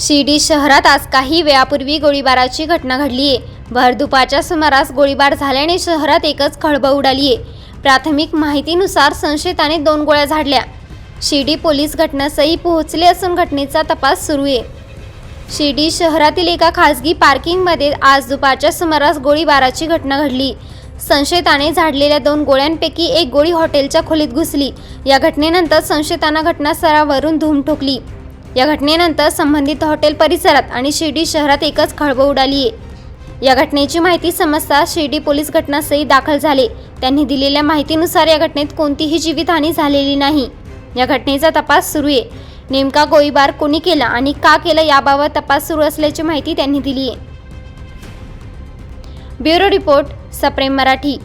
शिर्डी शहरात आज काही वेळापूर्वी गोळीबाराची घटना घडली आहे. भर दुपारच्या सुमारास गोळीबार झाल्याने शहरात एकच खळबळ उडाली आहे प्राथमिक माहितीनुसार संशयिताने दोन गोळ्या झाडल्या. शिर्डी पोलीस घटनास्थळी पोहोचले असून घटनेचा तपास सुरू आहे. शिर्डी शहरातील एका खासगी पार्किंगमध्ये आज दुपारच्या सुमारास गोळीबाराची घटना घडली. संशयिताने झाडलेल्या दोन गोळ्यांपैकी एक गोळी हॉटेलच्या खोलीत घुसली. या घटनेनंतर संशयितांना घटनास्थळावरून धूम ठोकली. या घटनेनंतर संबंधित हॉटेल परिसरात आणि शिर्डी शहरात एकच खळबळ उडाली आहे या घटनेची माहिती समजता शिर्डी पोलीस घटनास्थळी दाखल झाले. त्यांनी दिलेल्या माहितीनुसार या घटनेत कोणतीही जीवितहानी झालेली नाही. या घटनेचा तपास सुरू आहे नेमका गोळीबार कोणी केला आणि का केला याबाबत तपास सुरू असल्याची माहिती त्यांनी दिली आहे ब्युरो रिपोर्ट सप्रेम मराठी.